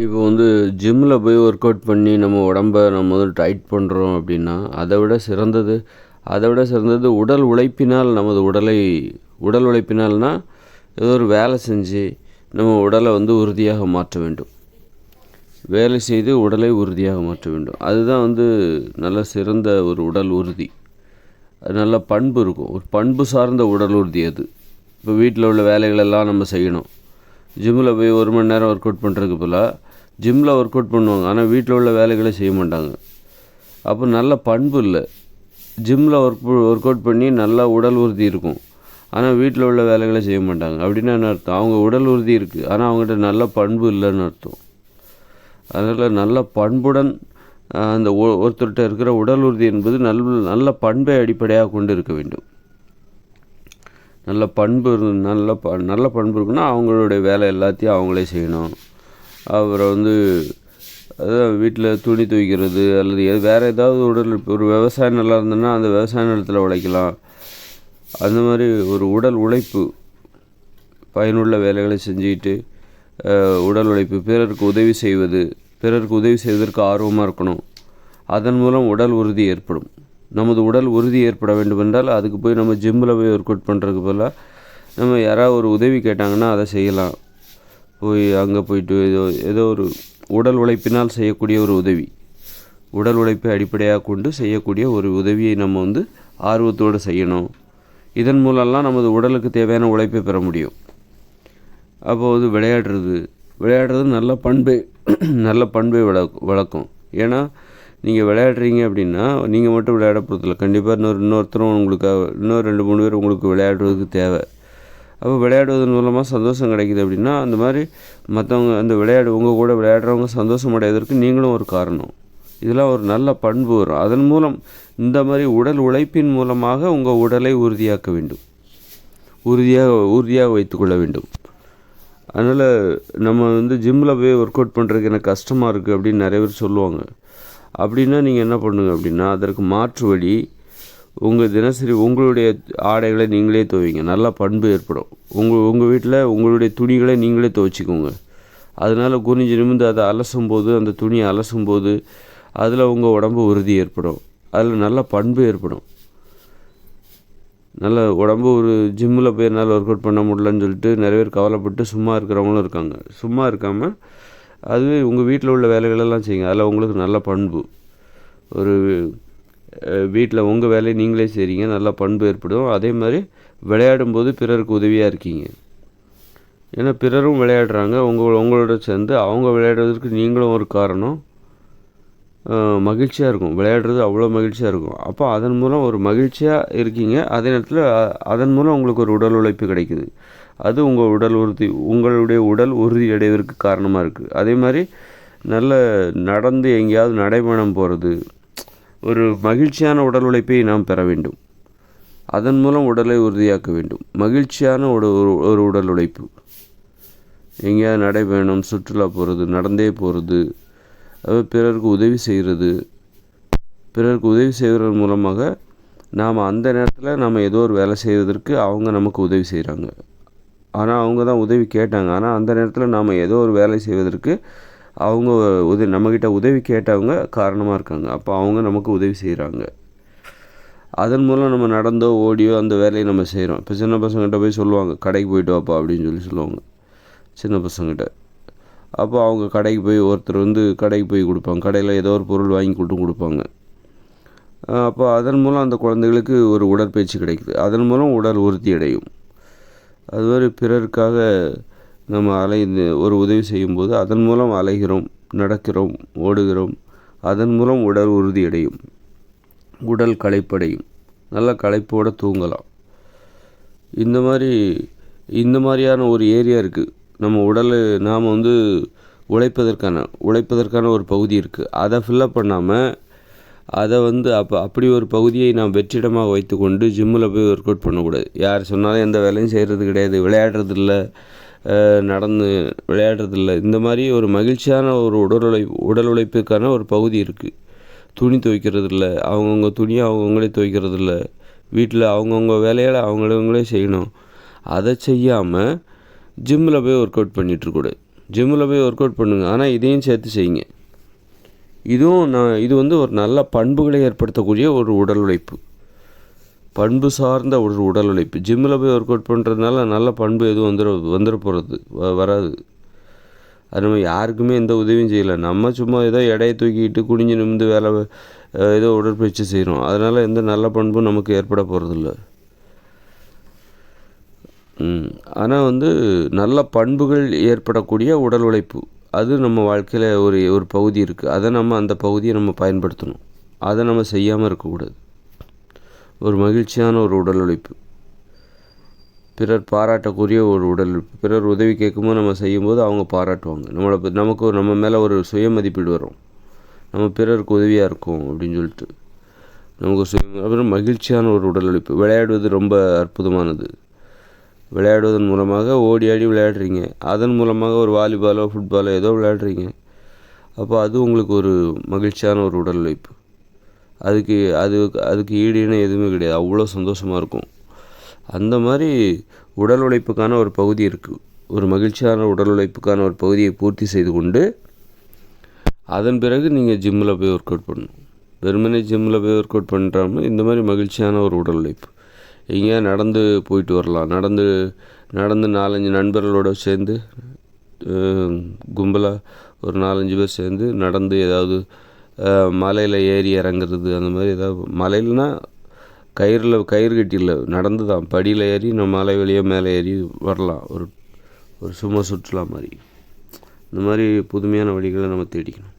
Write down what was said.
இப்போ வந்து ஜிம்மில் போய் ஒர்க் அவுட் பண்ணி நம்ம உடம்ப நம்ம வந்து டைட் பண்ணுறோம் அப்படின்னா அதை விட சிறந்தது அதை விட சிறந்தது உடல் உழைப்பினால் நமது உடலை உடல் உழைப்பினால்னால் ஏதோ ஒரு வேலை செஞ்சு நம்ம உடலை வந்து உறுதியாக மாற்ற வேண்டும். வேலை செய்து உடலை உறுதியாக மாற்ற வேண்டும். அதுதான் வந்து நல்ல சிறந்த ஒரு உடல் உறுதி. அது நல்ல பண்பு இருக்கும். ஒரு பண்பு சார்ந்த உடல் உறுதி அது. இப்போ வீட்டில் உள்ள வேலைகளெல்லாம் நம்ம செய்யணும். ஜிம்மில் போய் ஒரு மணி நேரம் ஒர்க் அவுட் பண்ணுறதுக்கு பதிலாக ஜிம்மில் ஒர்க் அவுட் பண்ணுவாங்க. ஆனால் வீட்டில் உள்ள வேலைகளை செய்ய மாட்டாங்க. அப்போ நல்ல பண்பு இல்லை. ஜிம்மில் ஒர்க் ஒர்க் அவுட் பண்ணி நல்லா உடல் உறுதி இருக்கும். ஆனால் வீட்டில் உள்ள வேலைகளை செய்ய மாட்டாங்க. அப்படின்னா என்ன அர்த்தம்? அவங்க உடல் உறுதி இருக்குது ஆனால் அவங்ககிட்ட நல்ல பண்பு இல்லைன்னு அர்த்தம். அதனால் நல்ல பண்புடன் அந்த ஒருத்தர்கிட்ட இருக்கிற உடல் உறுதி என்பது நல் நல்ல பண்பை அடிப்படையாக கொண்டு இருக்க வேண்டும். நல்ல பண்பு நல்ல ப நல்ல பண்பு இருக்குன்னா அவங்களுடைய வேலை எல்லாத்தையும் அவங்களே செய்யணும். அப்புறம் வந்து அதான் வீட்டில் துணி துவைக்கிறது அல்லது எது வேறு ஏதாவது உடல் ஒரு விவசாய நிலம் இருந்ததுன்னா அந்த விவசாய நிலத்தில் உழைக்கலாம். அந்த மாதிரி ஒரு உடல் உழைப்பு பயனுள்ள வேலைகளை செஞ்சுக்கிட்டு உடல் உழைப்பு பிறருக்கு உதவி செய்வது பிறருக்கு உதவி செய்வதற்கு ஆர்வமாக இருக்கணும். அதன் மூலம் உடல் உறுதி ஏற்படும். நமது உடல் உறுதி ஏற்பட வேண்டுமென்றால் அதுக்கு போய் நம்ம ஜிம்மில் போய் ஒர்க் அவுட் பண்ணுறதுக்கு பதிலாக நம்ம யாராவது ஒரு உதவி கேட்டாங்கன்னா அதை செய்யலாம். போய் அங்கே போயிட்டு ஏதோ ஏதோ ஒரு உடல் உழைப்பினால் செய்யக்கூடிய ஒரு உதவி. உடல் உழைப்பை அடிப்படையாக கொண்டு செய்யக்கூடிய ஒரு உதவியை நம்ம வந்து ஆர்வத்தோடு செய்யணும். இதன் மூலம்லாம் நமது உடலுக்கு தேவையான உழைப்பை பெற முடியும். அப்போது வந்து விளையாடுறது. விளையாடுறது நல்ல பண்பை நல்ல பண்பை வளர்க்கும் வளர்க்கும் ஏன்னா நீங்கள் விளையாடுறீங்க அப்படின்னா நீங்கள் மட்டும் விளையாட போகிறதில்ல கண்டிப்பாக இன்னொரு இன்னொருத்தரும் உங்களுக்கு இன்னொரு ரெண்டு மூணு பேர் உங்களுக்கு விளையாடுறதுக்கு தேவை. அப்போ விளையாடுவதன் மூலமாக சந்தோஷம் கிடைக்குது அப்படின்னா அந்த மாதிரி மற்றவங்க அந்த விளையாடு உங்கள் கூட விளையாடுறவங்க சந்தோஷம் அடைவதற்கு நீங்களும் ஒரு காரணம். இதெல்லாம் ஒரு நல்ல பண்பு வரும். அதன் மூலம் இந்த மாதிரி உடல் உழைப்பின் மூலமாக உங்கள் உடலை உறுதியாக்க வேண்டும். உறுதியாக உறுதியாக வைத்துக்கொள்ள வேண்டும். அதனால் நம்ம வந்து ஜிம்மில் போய் ஒர்க் அவுட் பண்ணுறதுக்கு எனக்கு கஷ்டமாக இருக்குது அப்படின்னு நிறைய பேர் சொல்லுவாங்க. அப்படின்னா நீங்கள் என்ன பண்ணுங்க அப்படின்னா அதற்கு மாற்று வழி உங்கள் தினசரி உங்களுடைய ஆடைகளை நீங்களே துவைங்க. நல்லா பண்பு ஏற்படும். உங்கள் உங்கள் வீட்டில் உங்களுடைய துணிகளை நீங்களே துவைச்சிக்கோங்க. அதனால் குனிஞ்சு நிமிந்து அதை அலசும் போது அந்த துணியை அலசும் போது அதில் உங்கள் உடம்பு உறுதி ஏற்படும். அதில் நல்ல பண்பு ஏற்படும். நல்ல உடம்பு ஒரு ஜிம்மில் போய் என்னால் ஒர்க் அவுட் பண்ண முடியலன்னு சொல்லிட்டு நிறைய பேர் கவலைப்பட்டு சும்மா இருக்கிறவங்களும் இருக்காங்க. சும்மா இருக்காமல் அதுவே உங்கள் வீட்டில் உள்ள வேலைகளெல்லாம் செய்யுங்க. அதில் உங்களுக்கு நல்ல பண்பு. ஒரு வீட்டில் உங்கள் வேலையை நீங்களே செய்கிறீங்க நல்ல பண்பு ஏற்படும். அதே மாதிரி விளையாடும்போது பிறருக்கு உதவியாக இருக்கீங்க. ஏன்னா பிறரும் விளையாடுறாங்க. உங்கள் உங்களோட சேர்ந்து அவங்க விளையாடுறதுக்கு நீங்களும் ஒரு காரணம். மகிழ்ச்சியாக இருக்கும். விளையாடுறது அவ்வளோ மகிழ்ச்சியாக இருக்கும். அப்போ அதன் மூலம் ஒரு மகிழ்ச்சியாக இருக்கீங்க. அதே நேரத்தில் அதன் மூலம் உங்களுக்கு ஒரு உடல் உழைப்பு கிடைக்குது. அது உங்கள் உடல் உறுதி உங்களுடைய உடல் உறுதி அடைவதற்கு காரணமாக இருக்குது அதே மாதிரி நல்ல நடந்து எங்கேயாவது நடைபயணம் போகிறது ஒரு மகிழ்ச்சியான உடல் உழைப்பை நாம் பெற வேண்டும். அதன் மூலம் உடலை உறுதியாக்க வேண்டும். மகிழ்ச்சியான ஒரு ஒரு உடல் உழைப்பு. எங்கேயாவது நடைபயணம் சுற்றுலா போகிறது நடந்தே போகிறது அது பிறருக்கு உதவி செய்கிறது பிறருக்கு உதவி செய்வதன் மூலமாக நாம் அந்த நேரத்தில் நம்ம ஏதோ ஒரு வேலை செய்வதற்கு அவங்க நமக்கு உதவி செய்கிறாங்க ஆனால் அவங்க தான் உதவி கேட்டாங்க. ஆனால் அந்த நேரத்தில் நாம் ஏதோ ஒரு வேலை செய்வதற்கு அவங்க உதவி நம்மக்கிட்ட உதவி கேட்டவங்க காரணமாக இருக்காங்க. அப்போ அவங்க நமக்கு உதவி செய்கிறாங்க அதன் மூலம் நம்ம நடந்தோ ஓடியோ அந்த வேலையை நம்ம செய்கிறோம் இப்போ சின்ன பசங்கள்கிட்ட போய் சொல்லுவாங்க கடைக்கு போயிட்டு வாப்பா அப்படின்னு சொல்லி சொல்லுவாங்க. சின்ன பசங்கள்கிட்ட அப்போ அவங்க கடைக்கு போய் ஒருத்தர் வந்து கடைக்கு போய் கொடுப்பாங்க. கடையில் ஏதோ ஒரு பொருள் வாங்கி கொடுத்து கொடுப்பாங்க. அப்போ அதன் மூலம் அந்த குழந்தைகளுக்கு ஒரு உடற்பயிற்சி கிடைக்குது. அதன் மூலம் உடல் உறுதி அடையும் அது மாதிரி பிறருக்காக நம்ம அலைந்து ஒரு உதவி செய்யும்போது அதன் மூலம் அலைகிறோம் நடக்கிறோம் ஓடுகிறோம். அதன் மூலம் உடல் உறுதியடையும் உடல் களைப்படையும். நல்ல களைப்போடு தூங்கலாம். இந்த மாதிரி இந்த மாதிரியான ஒரு ஏரியா இருக்குது நம்ம உடல் நாம் வந்து உழைப்பதற்கான உழைப்பதற்கான ஒரு பகுதி இருக்குது அதை ஃபில்லப் பண்ணாமல் அதை வந்து அப்போ அப்படி ஒரு பகுதியை நாம் வெற்றிடமாக வைத்துக்கொண்டு ஜிம்மில் போய் ஒர்க் அவுட் பண்ணக்கூடாது. யார் சொன்னாலும் எந்த வேலையும் செய்கிறது கிடையாது. விளையாடுறது இல்லை. நடந்து விளையாடுறது இல்லை. இந்த மாதிரி ஒரு மகிழ்ச்சியான ஒரு உடல் உழைப்பு உடல் உழைப்புக்கான ஒரு பகுதி இருக்குது துணி துவைக்கிறது இல்லை. அவங்கவுங்க துணியை அவங்கவுங்களே துவைக்கிறது இல்லை. வீட்டில் அவங்கவுங்க வேலையில் அவங்களவங்களே செய்யணும். அதை செய்யாமல் ஜிம்மில் போய் ஒர்க் அவுட் பண்ணிகிட்ருக்கூடாது ஜிம்மில் போய் ஒர்க் அவுட் பண்ணுங்கள் ஆனால் இதையும் சேர்த்து செய்யுங்க. இதுவும் நான் இது வந்து ஒரு நல்ல பண்புகளை ஏற்படுத்தக்கூடிய ஒரு உடல் உழைப்பு. பண்பு சார்ந்த ஒரு உடல் உழைப்பு. ஜிம்மில் போய் ஒர்க் அவுட் பண்ணுறதுனால நல்ல பண்பு எதுவும் வந்துட வந்துட போகிறது வ வராது. அது நம்ம யாருக்குமே எந்த உதவியும் செய்யலை. நம்ம சும்மா ஏதோ எடையை தூக்கிக்கிட்டு குனிஞ்சு நிமிந்து வேலை ஏதோ உடற்பயிற்சி செய்கிறோம் அதனால் எந்த நல்ல பண்பும் நமக்கு ஏற்பட போகிறதில்ல ஆனால் வந்து நல்ல பண்புகள் ஏற்படக்கூடிய உடல் உழைப்பு. அது நம்ம வாழ்க்கையில் ஒரு ஒரு பகுதி இருக்குது அதை நம்ம அந்த பகுதியை நம்ம பயன்படுத்தணும். அதை நம்ம செய்யாமல் இருக்கக்கூடாது. ஒரு மகிழ்ச்சியான ஒரு உடல் உழைப்பு. பிறர் பாராட்டக்கூடிய ஒரு உடல் உழைப்பு. பிறர் உதவி கேட்கும்போது நம்ம செய்யும்போது அவங்க பாராட்டுவாங்க. நம்மளை நமக்கு ஒரு- நம்ம மேலே ஒரு சுய மதிப்பீடு வரும். நம்ம பிறருக்கு உதவியாக இருக்கும் அப்படின்னு சொல்லிட்டு. நமக்கு சுய அப்புறம் மகிழ்ச்சியான ஒரு உடல் உழைப்பு. விளையாடுவது ரொம்ப அற்புதமானது. விளையாடுவதன் மூலமாக ஓடி ஆடி விளையாடுறீங்க. அதன் மூலமாக ஒரு வாலிபாலோ ஃபுட்பாலோ ஏதோ விளையாடுறீங்க. அப்போ அது உங்களுக்கு ஒரு மகிழ்ச்சியான ஒரு உடல் உழைப்பு அதுக்கு அது அதுக்கு ஈடு எதுவுமே கிடையாது. அவ்வளோ சந்தோஷமாக இருக்கும். அந்த மாதிரி உடல் உழைப்புக்கான ஒரு பகுதி இருக்குது ஒரு மகிழ்ச்சியான உடல் உழைப்புக்கான ஒரு பகுதியை பூர்த்தி செய்து கொண்டு அதன் பிறகு நீங்கள் ஜிம்மில் போய் ஒர்க் அவுட் பண்ணணும். வெறுமனே ஜிம்மில் போய் ஒர்க் அவுட் பண்ணுறாமல் இந்த மாதிரி மகிழ்ச்சியான ஒரு உடல் உழைப்பு. எங்கேயா நடந்து போயிட்டு வரலாம். நடந்து நடந்து நாலஞ்சு நண்பர்களோடு சேர்ந்து கும்பலாக ஒரு நாலஞ்சு பேர் சேர்ந்து நடந்து ஏதாவது மலையில் ஏறி இறங்குறது அந்த மாதிரி ஏதாவது மலையிலனா கயிறில் கயிறு கட்டியில் நடந்து தான் படியில் ஏறி நம்ம மலை வெளியே மேலே ஏறி வரலாம். ஒரு ஒரு சும்மா சுற்றுலா மாதிரி. இந்த மாதிரி புதுமையான வழிகளை நம்ம தேடிக்கணும்.